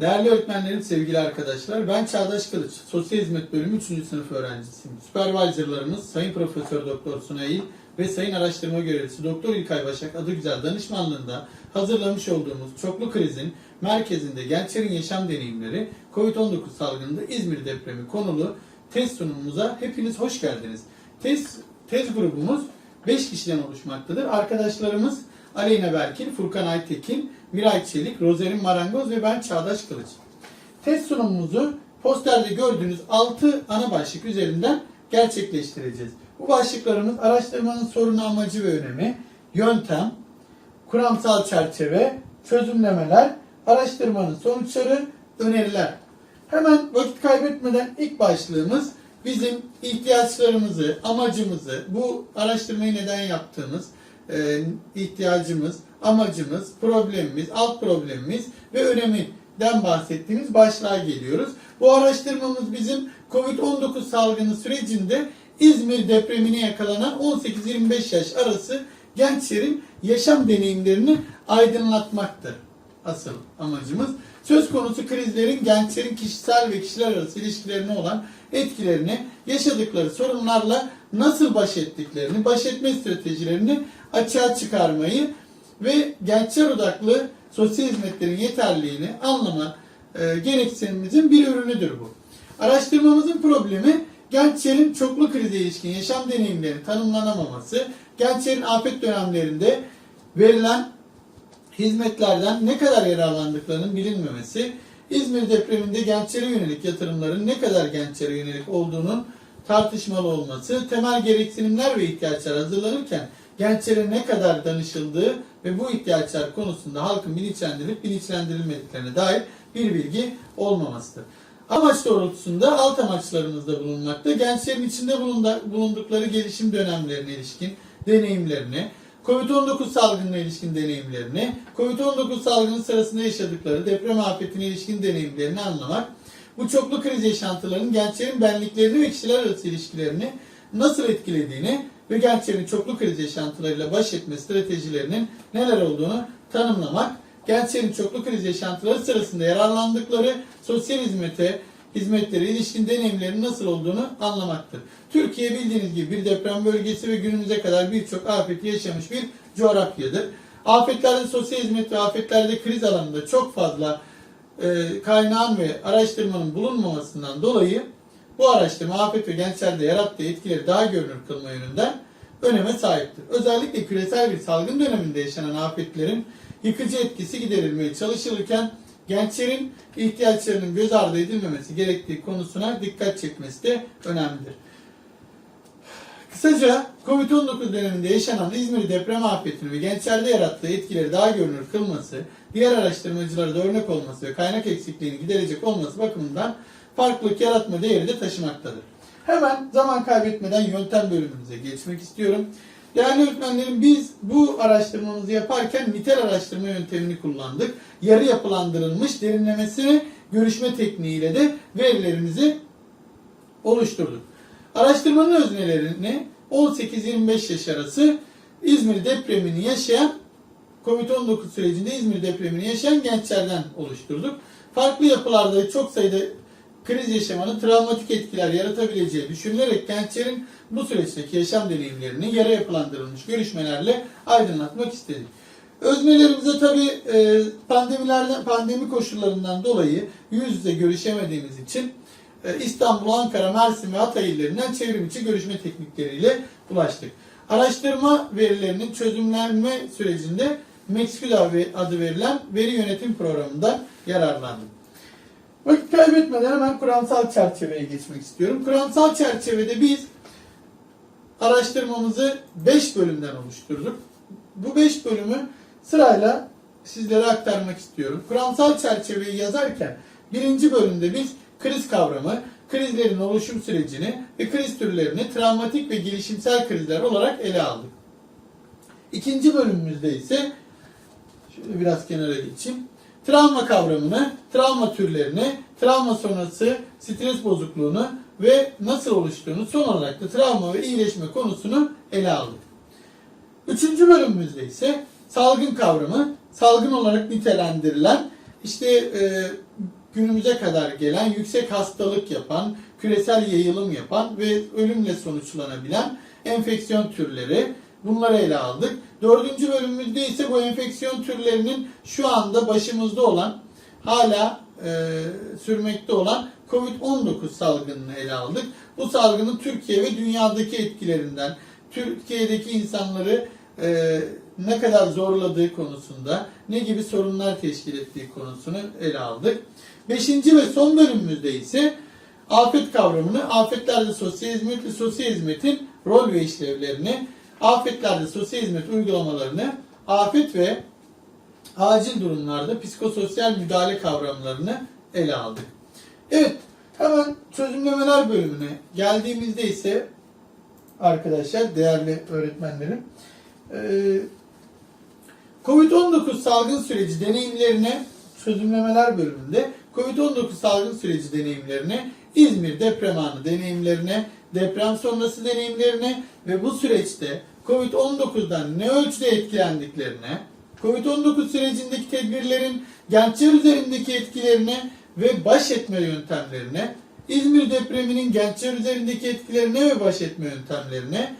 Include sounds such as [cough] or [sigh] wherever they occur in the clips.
Değerli öğretmenlerim, sevgili arkadaşlar, ben Çağdaş Kılıç, Sosyal Hizmet Bölümü 3. sınıf öğrencisiyim. Supervisorlarımız Sayın Profesör Doktor Sunay ve Sayın Araştırma Görevlisi Doktor İlkay Başak adı güzel danışmanlığında hazırlamış olduğumuz çoklu krizin merkezinde gençlerin yaşam deneyimleri COVID-19 salgınında İzmir depremi konulu test sunumumuza hepiniz hoş geldiniz. Test, tez grubumuz 5 kişiden oluşmaktadır. Arkadaşlarımız Aleyna Berkin, Furkan Aytekin, Miray Çelik, Rozerin Marangoz ve ben Çağdaş Kılıç. Test sunumumuzu posterde gördüğünüz 6 ana başlık üzerinden gerçekleştireceğiz. Bu başlıklarımız araştırmanın sorunu amacı ve önemi, yöntem, kuramsal çerçeve, çözümlemeler, araştırmanın sonuçları, öneriler. Hemen vakit kaybetmeden ilk başlığımız bizim ihtiyaçlarımızı, amacımızı, bu araştırmayı neden yaptığımız, e, ihtiyacımız, amacımız, problemimiz, alt problemimiz ve öneminden bahsettiğimiz başlığa geliyoruz. Bu araştırmamız bizim COVID-19 salgını sürecinde İzmir depremine yakalanan 18-25 yaş arası gençlerin yaşam deneyimlerini aydınlatmaktır. Asıl amacımız. Söz konusu krizlerin gençlerin kişisel ve kişiler arası ilişkilerine olan etkilerini, yaşadıkları sorunlarla nasıl baş ettiklerini, baş etme stratejilerini açığa çıkarmayı ve gençler odaklı sosyal hizmetlerin yeterliliğini anlama e, gereksinimimizin bir ürünüdür bu. Araştırmamızın problemi gençlerin çoklu krize ilişkin yaşam deneyimlerinin tanımlanamaması, gençlerin afet dönemlerinde verilen hizmetlerden ne kadar yararlandıklarının bilinmemesi, İzmir depreminde gençlere yönelik yatırımların ne kadar gençlere yönelik olduğunun tartışmalı olması, temel gereksinimler ve ihtiyaçlar hazırlanırken gençlere ne kadar danışıldığı ve bu ihtiyaçlar konusunda halkın bilinçlendirilip bilinçlendirilmediklerine dair bir bilgi olmamasıdır. Amaç doğrultusunda alt amaçlarımızda bulunmakta. Gençlerin içinde bulundukları gelişim dönemlerine ilişkin deneyimlerini, Covid-19 salgınına ilişkin deneyimlerini, Covid-19 salgını sırasında yaşadıkları deprem afetine ilişkin deneyimlerini anlamak, bu çoklu kriz yaşantılarının gençlerin benliklerini ve kişiler arası ilişkilerini nasıl etkilediğini ve gençlerin çoklu kriz yaşantılarıyla baş etme stratejilerinin neler olduğunu tanımlamak, gençlerin çoklu kriz yaşantıları sırasında yararlandıkları sosyal hizmete, hizmetlere ilişkin deneyimlerin nasıl olduğunu anlamaktır. Türkiye bildiğiniz gibi bir deprem bölgesi ve günümüze kadar birçok afeti yaşamış bir coğrafyadır. Afetlerde sosyal hizmet ve afetlerde kriz alanında çok fazla e, kaynağın ve araştırmanın bulunmamasından dolayı bu araştırma afet ve gençlerde yarattığı etkileri daha görünür kılma yönünden öneme sahiptir. Özellikle küresel bir salgın döneminde yaşanan afetlerin yıkıcı etkisi giderilmeye çalışılırken gençlerin ihtiyaçlarının göz ardı edilmemesi gerektiği konusuna dikkat çekmesi de önemlidir. Kısaca Covid-19 döneminde yaşanan İzmir deprem afetini ve gençlerde yarattığı etkileri daha görünür kılması, diğer araştırmacılara da örnek olması ve kaynak eksikliğini giderecek olması bakımından farklılık yaratma değeri de taşımaktadır. Hemen zaman kaybetmeden yöntem bölümümüze geçmek istiyorum. Değerli öğretmenlerim biz bu araştırmamızı yaparken nitel araştırma yöntemini kullandık. Yarı yapılandırılmış derinlemesine görüşme tekniğiyle de verilerimizi oluşturduk. Araştırmanın öznelerini 18-25 yaş arası İzmir depremini yaşayan Covid-19 sürecinde İzmir depremini yaşayan gençlerden oluşturduk. Farklı yapılarda çok sayıda kriz yaşamanın travmatik etkiler yaratabileceği düşünülerek gençlerin bu süreçteki yaşam deneyimlerini yara yapılandırılmış görüşmelerle aydınlatmak istedik. Öznelerimize tabi pandemilerden, pandemi koşullarından dolayı yüz yüze görüşemediğimiz için e, İstanbul, Ankara, Mersin ve Hatay illerinden çevrim içi görüşme teknikleriyle ulaştık. Araştırma verilerinin çözümlenme sürecinde Mexcula adı verilen veri yönetim programından yararlandım. Vakit kaybetmeden hemen kuramsal çerçeveye geçmek istiyorum. Kuramsal çerçevede biz araştırmamızı 5 bölümden oluşturduk. Bu 5 bölümü sırayla sizlere aktarmak istiyorum. Kuramsal çerçeveyi yazarken birinci bölümde biz kriz kavramı, krizlerin oluşum sürecini ve kriz türlerini travmatik ve gelişimsel krizler olarak ele aldık. İkinci bölümümüzde ise şöyle biraz kenara geçeyim. Travma kavramını, travma türlerini, travma sonrası stres bozukluğunu ve nasıl oluştuğunu son olarak da travma ve iyileşme konusunu ele aldık. Üçüncü bölümümüzde ise salgın kavramı, salgın olarak nitelendirilen işte e, günümüze kadar gelen yüksek hastalık yapan, küresel yayılım yapan ve ölümle sonuçlanabilen enfeksiyon türleri bunları ele aldık. Dördüncü bölümümüzde ise bu enfeksiyon türlerinin şu anda başımızda olan hala e, sürmekte olan Covid-19 salgınını ele aldık. Bu salgının Türkiye ve dünyadaki etkilerinden, Türkiye'deki insanları e, ne kadar zorladığı konusunda, ne gibi sorunlar teşkil ettiği konusunu ele aldık. Beşinci ve son bölümümüzde ise afet kavramını, afetlerde sosyal hizmet ve sosyal hizmetin rol ve işlevlerini, afetlerde sosyal hizmet uygulamalarını, afet ve acil durumlarda psikososyal müdahale kavramlarını ele aldık. Evet, hemen çözümlemeler bölümüne geldiğimizde ise arkadaşlar, değerli öğretmenlerim, eee, Covid-19 salgın süreci deneyimlerine çözümlemeler bölümünde Covid-19 salgın süreci deneyimlerine, İzmir deprem anı deneyimlerine, deprem sonrası deneyimlerine ve bu süreçte Covid-19'dan ne ölçüde etkilendiklerine, Covid-19 sürecindeki tedbirlerin gençler üzerindeki etkilerine ve baş etme yöntemlerine, İzmir depreminin gençler üzerindeki etkilerine ve baş etme yöntemlerine,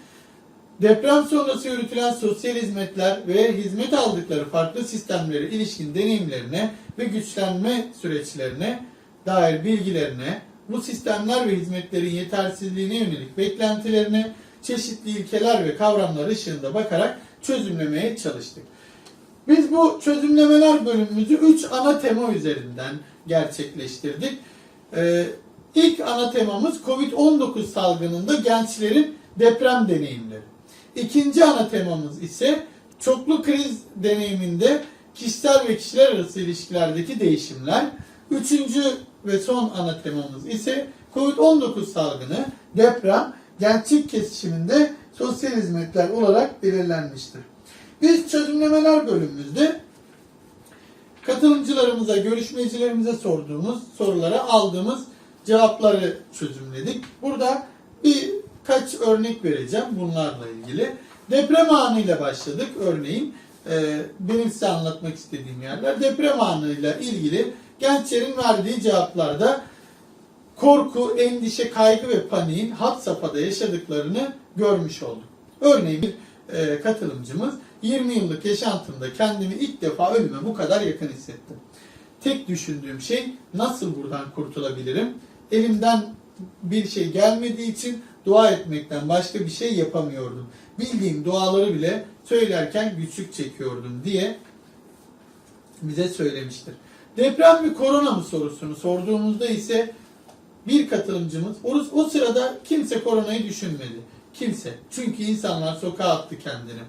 Deprem sonrası yürütülen sosyal hizmetler ve hizmet aldıkları farklı sistemlere ilişkin deneyimlerine ve güçlenme süreçlerine dair bilgilerine, bu sistemler ve hizmetlerin yetersizliğine yönelik beklentilerine, çeşitli ilkeler ve kavramlar ışığında bakarak çözümlemeye çalıştık. Biz bu çözümlemeler bölümümüzü 3 ana tema üzerinden gerçekleştirdik. Ee, ilk ana temamız COVID-19 salgınında gençlerin deprem deneyimleri. İkinci ana temamız ise çoklu kriz deneyiminde kişisel ve kişiler arası ilişkilerdeki değişimler. Üçüncü ve son ana temamız ise COVID-19 salgını, deprem, gençlik kesişiminde sosyal hizmetler olarak belirlenmiştir. Biz çözümlemeler bölümümüzde katılımcılarımıza, görüşmecilerimize sorduğumuz sorulara aldığımız cevapları çözümledik. Burada birkaç örnek vereceğim bunlarla ilgili. Deprem anıyla başladık örneğin. e, benim size anlatmak istediğim yerler. Deprem anıyla ilgili gençlerin verdiği cevaplarda korku, endişe, kaygı ve paniğin had safhada yaşadıklarını görmüş olduk. Örneğin bir e, katılımcımız 20 yıllık yaşantımda kendimi ilk defa ölüme bu kadar yakın hissettim. Tek düşündüğüm şey nasıl buradan kurtulabilirim? Elimden bir şey gelmediği için dua etmekten başka bir şey yapamıyordum. Bildiğim duaları bile söylerken güçlük çekiyordum diye bize söylemiştir. Deprem mi korona mı sorusunu sorduğumuzda ise bir katılımcımız o, o sırada kimse koronayı düşünmedi. Kimse. Çünkü insanlar sokağa attı kendini.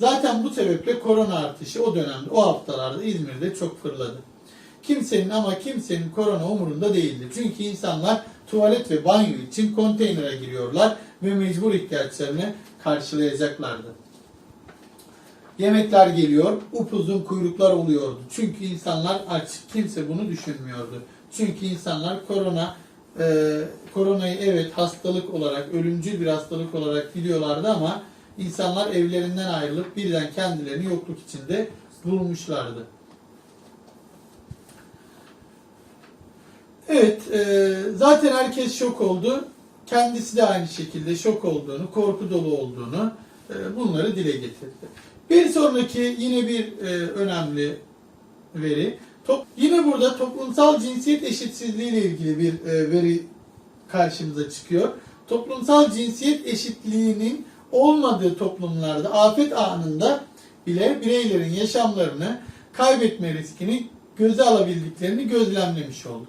Zaten bu sebeple korona artışı o dönemde, o haftalarda İzmir'de çok fırladı. Kimsenin ama kimsenin korona umurunda değildi. Çünkü insanlar tuvalet ve banyo için konteynere giriyorlar ve mecbur ihtiyaçlarını karşılayacaklardı. Yemekler geliyor, upuzun kuyruklar oluyordu. Çünkü insanlar aç. Kimse bunu düşünmüyordu. Çünkü insanlar korona e, koronayı evet hastalık olarak, ölümcül bir hastalık olarak biliyorlardı ama insanlar evlerinden ayrılıp birden kendilerini yokluk içinde bulmuşlardı. Evet, e, zaten herkes şok oldu. Kendisi de aynı şekilde şok olduğunu, korku dolu olduğunu e, bunları dile getirdi. Bir sonraki yine bir e, önemli veri. Top, yine burada toplumsal cinsiyet eşitsizliği ile ilgili bir e, veri karşımıza çıkıyor. Toplumsal cinsiyet eşitliğinin olmadığı toplumlarda afet anında bile bireylerin yaşamlarını kaybetme riskini göze alabildiklerini gözlemlemiş olduk.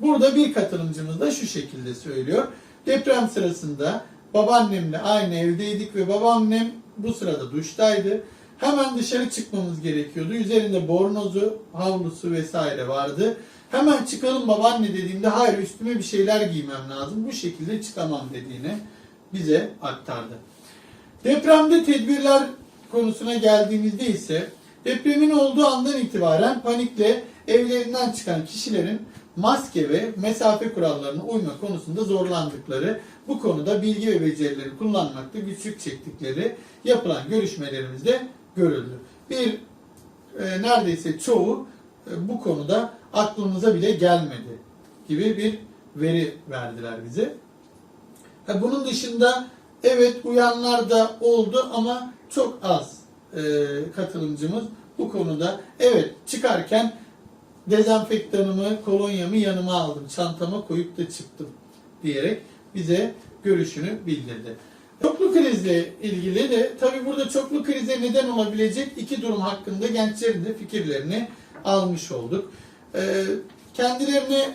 Burada bir katılımcımız da şu şekilde söylüyor. Deprem sırasında babaannemle aynı evdeydik ve babaannem bu sırada duştaydı. Hemen dışarı çıkmamız gerekiyordu. Üzerinde bornozu, havlusu vesaire vardı. Hemen çıkalım babaanne dediğimde hayır üstüme bir şeyler giymem lazım. Bu şekilde çıkamam dediğini bize aktardı. Depremde tedbirler konusuna geldiğimizde ise depremin olduğu andan itibaren panikle evlerinden çıkan kişilerin maske ve mesafe kurallarına uyma konusunda zorlandıkları, bu konuda bilgi ve becerileri kullanmakta güçlük çektikleri yapılan görüşmelerimizde görüldü. Bir e, neredeyse çoğu e, bu konuda aklımıza bile gelmedi gibi bir veri verdiler bize. Ha, Bunun dışında evet uyanlar da oldu ama çok az e, katılımcımız bu konuda evet çıkarken dezenfektanımı, kolonyamı yanıma aldım, çantama koyup da çıktım diyerek bize görüşünü bildirdi. Çoklu krizle ilgili de tabi burada çoklu krize neden olabilecek iki durum hakkında gençlerin de fikirlerini almış olduk. Ee, kendilerine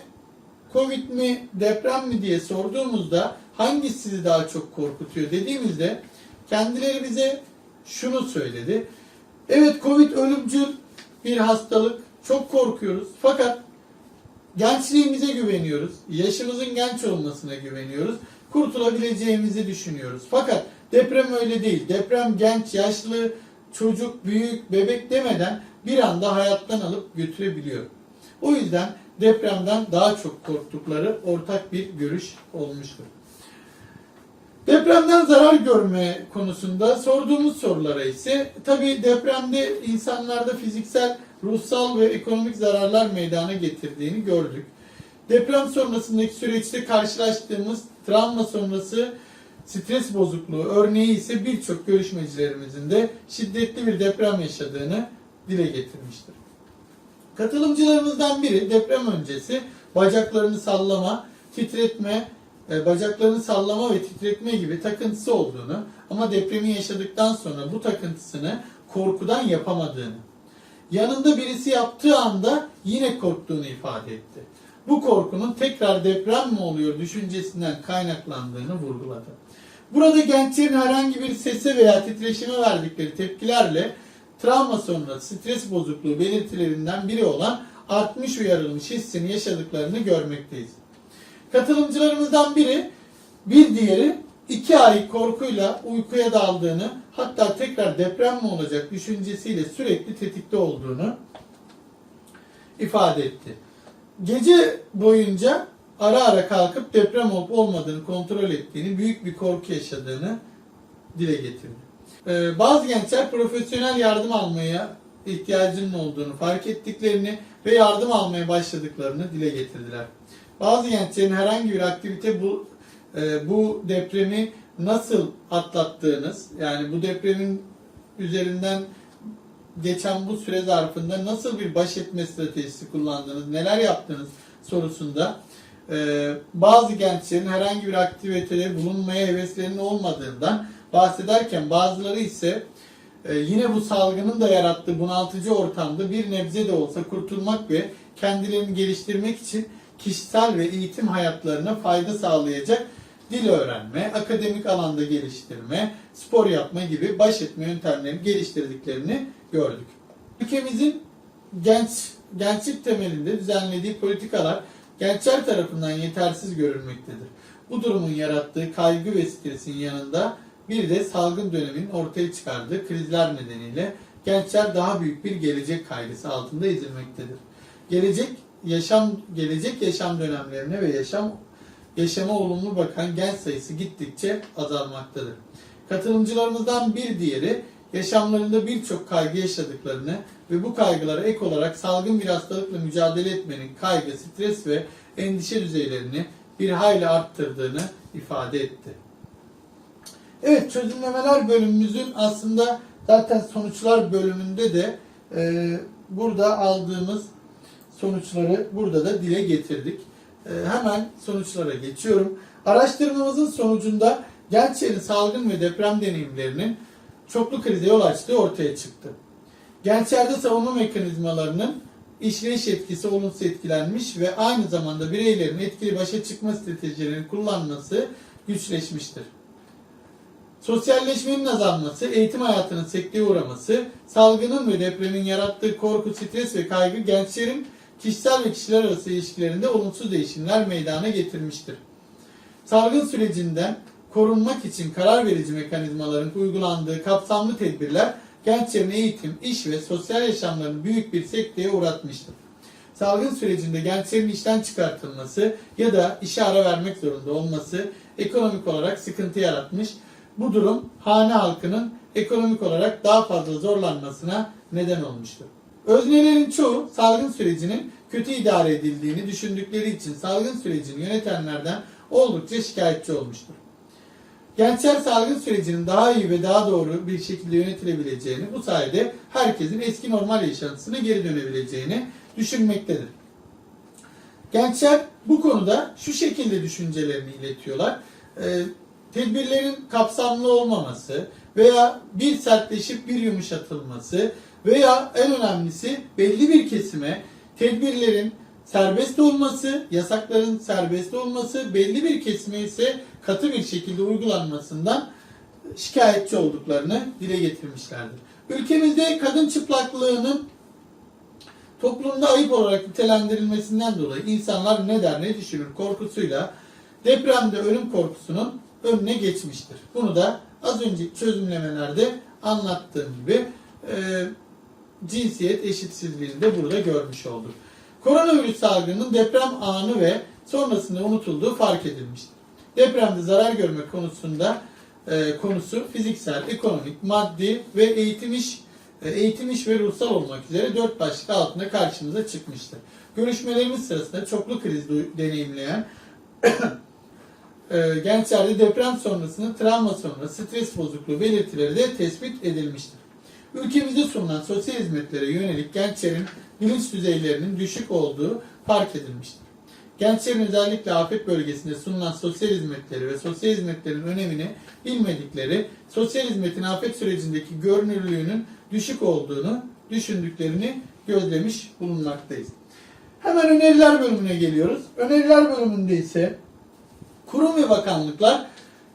Covid mi deprem mi diye sorduğumuzda hangisi sizi daha çok korkutuyor dediğimizde kendileri bize şunu söyledi. Evet Covid ölümcül bir hastalık. Çok korkuyoruz. Fakat gençliğimize güveniyoruz. Yaşımızın genç olmasına güveniyoruz. Kurtulabileceğimizi düşünüyoruz. Fakat deprem öyle değil. Deprem genç, yaşlı, çocuk, büyük, bebek demeden bir anda hayattan alıp götürebiliyor. O yüzden depremden daha çok korktukları ortak bir görüş olmuştur. Depremden zarar görme konusunda sorduğumuz sorulara ise tabi depremde insanlarda fiziksel, ruhsal ve ekonomik zararlar meydana getirdiğini gördük. Deprem sonrasındaki süreçte karşılaştığımız travma sonrası stres bozukluğu örneği ise birçok görüşmecilerimizin de şiddetli bir deprem yaşadığını dile getirmiştir. Katılımcılarımızdan biri deprem öncesi bacaklarını sallama, titretme, e, bacaklarını sallama ve titretme gibi takıntısı olduğunu ama depremi yaşadıktan sonra bu takıntısını korkudan yapamadığını, yanında birisi yaptığı anda yine korktuğunu ifade etti. Bu korkunun tekrar deprem mi oluyor düşüncesinden kaynaklandığını vurguladı. Burada gençlerin herhangi bir sese veya titreşime verdikleri tepkilerle travma sonrası stres bozukluğu belirtilerinden biri olan artmış uyarılmış hissini yaşadıklarını görmekteyiz. Katılımcılarımızdan biri bir diğeri iki ay korkuyla uykuya daldığını hatta tekrar deprem mi olacak düşüncesiyle sürekli tetikte olduğunu ifade etti. Gece boyunca ara ara kalkıp deprem olup olmadığını kontrol ettiğini, büyük bir korku yaşadığını dile getirdi. Ee, bazı gençler profesyonel yardım almaya ihtiyacının olduğunu fark ettiklerini ve yardım almaya başladıklarını dile getirdiler. Bazı gençlerin herhangi bir aktivite bu e, bu depremi nasıl atlattığınız, yani bu depremin üzerinden geçen bu süre zarfında nasıl bir baş etme stratejisi kullandınız, neler yaptınız sorusunda e, bazı gençlerin herhangi bir aktivitede bulunmaya heveslerinin olmadığından bahsederken bazıları ise e, yine bu salgının da yarattığı bunaltıcı ortamda bir nebze de olsa kurtulmak ve kendilerini geliştirmek için kişisel ve eğitim hayatlarına fayda sağlayacak dil öğrenme, akademik alanda geliştirme, spor yapma gibi baş etme yöntemlerini geliştirdiklerini gördük. Ülkemizin genç gençlik temelinde düzenlediği politikalar gençler tarafından yetersiz görülmektedir. Bu durumun yarattığı kaygı ve stresin yanında bir de salgın dönemin ortaya çıkardığı krizler nedeniyle gençler daha büyük bir gelecek kaygısı altında ezilmektedir. Gelecek yaşam gelecek yaşam dönemlerine ve yaşam yaşama olumlu bakan genç sayısı gittikçe azalmaktadır. Katılımcılarımızdan bir diğeri yaşamlarında birçok kaygı yaşadıklarını ve bu kaygılara ek olarak salgın bir hastalıkla mücadele etmenin kaygı, stres ve endişe düzeylerini bir hayli arttırdığını ifade etti. Evet çözümlemeler bölümümüzün aslında zaten sonuçlar bölümünde de e, burada aldığımız sonuçları burada da dile getirdik. E, hemen sonuçlara geçiyorum. Araştırmamızın sonucunda gençlerin salgın ve deprem deneyimlerinin çoklu krize yol açtığı ortaya çıktı. Gençlerde savunma mekanizmalarının işleyiş etkisi olumsuz etkilenmiş ve aynı zamanda bireylerin etkili başa çıkma stratejilerini kullanması güçleşmiştir. Sosyalleşmenin azalması, eğitim hayatının sekteye uğraması, salgının ve depremin yarattığı korku, stres ve kaygı gençlerin kişisel ve kişiler arası ilişkilerinde olumsuz değişimler meydana getirmiştir. Salgın sürecinden korunmak için karar verici mekanizmaların uygulandığı kapsamlı tedbirler gençlerin eğitim, iş ve sosyal yaşamlarını büyük bir sekteye uğratmıştır. Salgın sürecinde gençlerin işten çıkartılması ya da işe ara vermek zorunda olması ekonomik olarak sıkıntı yaratmış. Bu durum hane halkının ekonomik olarak daha fazla zorlanmasına neden olmuştur. Öznelerin çoğu salgın sürecinin kötü idare edildiğini düşündükleri için salgın sürecini yönetenlerden oldukça şikayetçi olmuştur. Gençler salgın sürecinin daha iyi ve daha doğru bir şekilde yönetilebileceğini, bu sayede herkesin eski normal yaşantısına geri dönebileceğini düşünmektedir. Gençler bu konuda şu şekilde düşüncelerini iletiyorlar. Ee, tedbirlerin kapsamlı olmaması veya bir sertleşip bir yumuşatılması veya en önemlisi belli bir kesime tedbirlerin serbest olması, yasakların serbest olması, belli bir kesime ise katı bir şekilde uygulanmasından şikayetçi olduklarını dile getirmişlerdir. Ülkemizde kadın çıplaklığının toplumda ayıp olarak nitelendirilmesinden dolayı insanlar ne der ne düşünür korkusuyla depremde ölüm korkusunun önüne geçmiştir. Bunu da az önce çözümlemelerde anlattığım gibi e, cinsiyet eşitsizliğini de burada görmüş olduk. Koronavirüs salgınının deprem anı ve sonrasında unutulduğu fark edilmiştir. Depremde zarar görme konusunda e, konusu fiziksel, ekonomik, maddi ve eğitim iş, e, eğitim iş ve ruhsal olmak üzere dört başlık altında karşımıza çıkmıştır. Görüşmelerimiz sırasında çoklu kriz deneyimleyen [coughs] e, gençlerde deprem sonrasında travma sonrası stres bozukluğu belirtileri de tespit edilmiştir. Ülkemizde sunulan sosyal hizmetlere yönelik gençlerin bilinç düzeylerinin düşük olduğu fark edilmiştir. Gençlerin özellikle afet bölgesinde sunulan sosyal hizmetleri ve sosyal hizmetlerin önemini bilmedikleri, sosyal hizmetin afet sürecindeki görünürlüğünün düşük olduğunu düşündüklerini gözlemiş bulunmaktayız. Hemen öneriler bölümüne geliyoruz. Öneriler bölümünde ise kurum ve bakanlıklar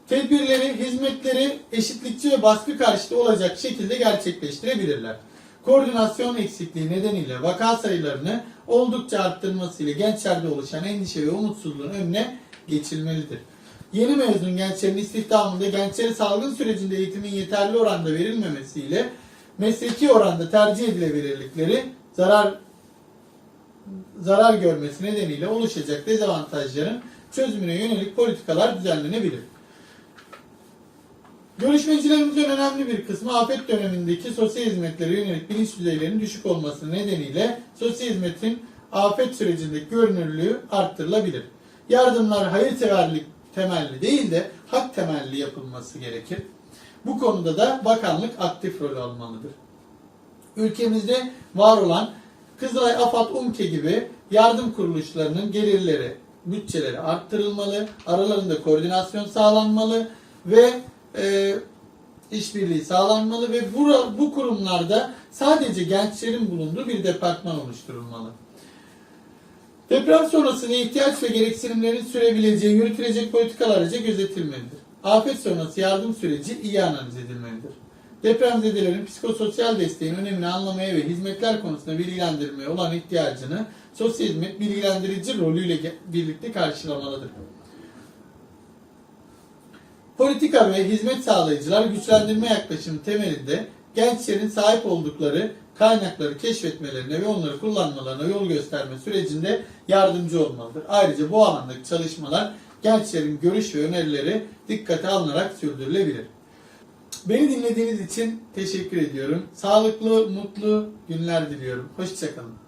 tedbirleri, hizmetleri eşitlikçi ve baskı karşıtı olacak şekilde gerçekleştirebilirler. Koordinasyon eksikliği nedeniyle vaka sayılarını oldukça arttırmasıyla gençlerde oluşan endişe ve umutsuzluğun önüne geçilmelidir. Yeni mezun gençlerin istihdamında gençlere salgın sürecinde eğitimin yeterli oranda verilmemesiyle mesleki oranda tercih edilebilirlikleri zarar zarar görmesi nedeniyle oluşacak dezavantajların çözümüne yönelik politikalar düzenlenebilir. Görüşmecilerimizin önemli bir kısmı afet dönemindeki sosyal hizmetlere yönelik bilinç düzeylerinin düşük olması nedeniyle sosyal hizmetin afet sürecindeki görünürlüğü arttırılabilir. Yardımlar hayırseverlik temelli değil de hak temelli yapılması gerekir. Bu konuda da bakanlık aktif rol almalıdır. Ülkemizde var olan Kızılay, AFAD, UMKE gibi yardım kuruluşlarının gelirleri, bütçeleri arttırılmalı, aralarında koordinasyon sağlanmalı ve e, işbirliği sağlanmalı ve bu, bu kurumlarda sadece gençlerin bulunduğu bir departman oluşturulmalı. Deprem sonrasında ihtiyaç ve gereksinimlerin sürebileceği yürütülecek politikalarca gözetilmelidir. Afet sonrası yardım süreci iyi analiz edilmelidir. Depremzedelerin psikososyal desteğin önemini anlamaya ve hizmetler konusunda bilgilendirmeye olan ihtiyacını sosyal hizmet bilgilendirici rolüyle birlikte karşılamalıdır. Politika ve hizmet sağlayıcılar güçlendirme yaklaşımı temelinde gençlerin sahip oldukları kaynakları keşfetmelerine ve onları kullanmalarına yol gösterme sürecinde yardımcı olmalıdır. Ayrıca bu alandaki çalışmalar gençlerin görüş ve önerileri dikkate alınarak sürdürülebilir. Beni dinlediğiniz için teşekkür ediyorum. Sağlıklı, mutlu günler diliyorum. Hoşçakalın.